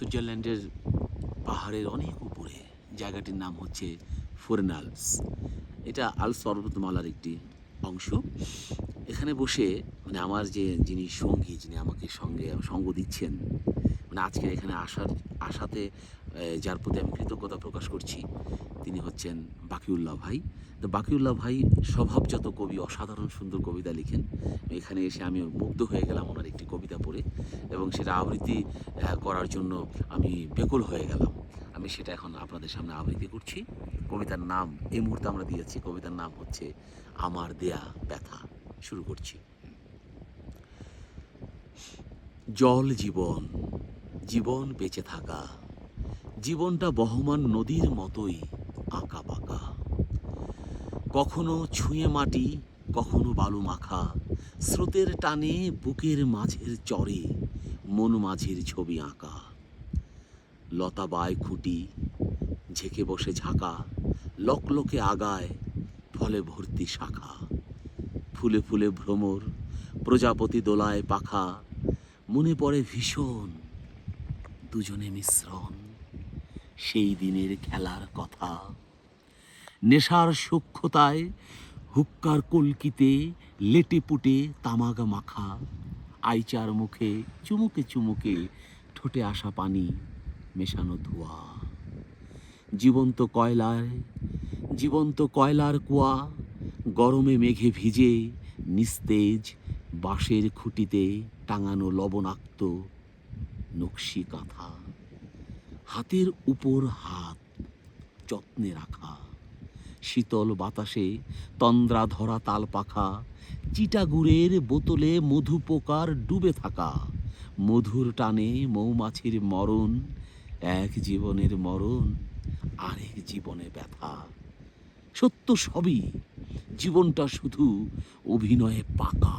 সুইজারল্যান্ডের পাহাড়ের অনেক উপরে। জায়গাটির নাম হচ্ছে ফোরেন ফোরেনালস এটা আলস পর্বতমালার একটি অংশ। এখানে বসে মানে আমার যে যিনি সঙ্গী, যিনি আমাকে সঙ্গে, সঙ্গ দিচ্ছেন মানে আজকে এখানে আসার আসাতে যার প্রতি আমি কৃতজ্ঞতা প্রকাশ করছি, তিনি হচ্ছেন বাকিউল্লাহ ভাই। তো বাকিউল্লাহ ভাই স্বভাবজাত কবি, অসাধারণ সুন্দর কবিতা লিখেন। এখানে এসে আমি মুগ্ধ হয়ে গেলাম ওনার একটি এবং সেটা আবৃত্তি করার জন্য আমি বেকুল হয়ে গেলাম। আমি সেটা এখন আপনাদের সামনে আবৃত্তি করছি। কবিতার নাম, এই মুহূর্তে আমরা দিয়েছি। কবিতার নাম হচ্ছে, আমার দেয়া ব্যথা। শুরু করছি। জল জীবন জীবন বেঁচে থাকা, জীবনটা বহমান নদীর মতোই আঁকা বাঁকা। কখনো ছুঁয়ে মাটি, কখনো বালু মাখা, স্রোতের টানে বুকের মাঝের চরে মন মাঝির ছবি আঁকা। লতা বায় খুঁটি, ঝেঁকে বসে ঝাঁকা, লকলকে আগায় ফলে ভর্তি শাখা। ফুলে ফুলে ভ্রমর, প্রজাপতি দোলায় পাখা, মনে পড়ে ভীষণ দুজনে মিশ্রণ। সেই দিনের খেলার কথা। নেশার সূক্ষ্মতায় হুক্কার কলকিতে লেটে পুটে তামাক মাখা। আইচার মুখে, চুমুকে চুমুকে ঠোঁটে আসা পানি মেশানো ধোয়া। জীবন্ত কয়লায় জীবন্ত কয়লার কুয়া গরমে মেঘে ভিজে নিস্তেজ বাঁশের খুঁটিতে টাঙানো লবণাক্ত নকশি কাঁথা। হাতের উপর হাত যত্নে রাখা। শীতল বাতাসে, তন্দ্রা ধরা তাল পাখা, চিটাগুড়ের বোতলে মধু পোকার ডুবে থাকা, মধুর টানে মৌমাছির মরণ, এক জীবনের মরণ, আরেক জীবনে ব্যথা। সত্য সবই, জীবনটা শুধু অভিনয়ে পাকা।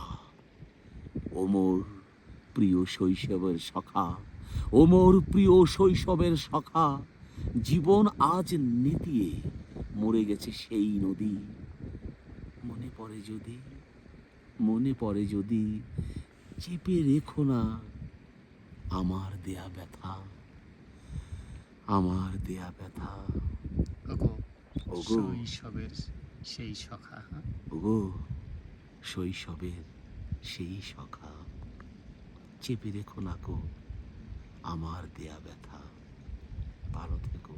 ওমর প্রিয় শৈশবের সখা, ওমর প্রিয় শৈশবের সখা, জীবন আজ নিতিয়ে মরে গেছে সেই নদী। মনে পড়ে যদি মনে পড়ে যদি চেপে রেখো না আমার দেয়া ব্যথা আমার দেয়া ব্যথা। ওগো। শৈশবের সেই সখা হ্যাঁ? ওগো শৈশবের সেই সখা। চেপে রেখো না কো আমার দেয়া ব্যথা। ভালো থেকো।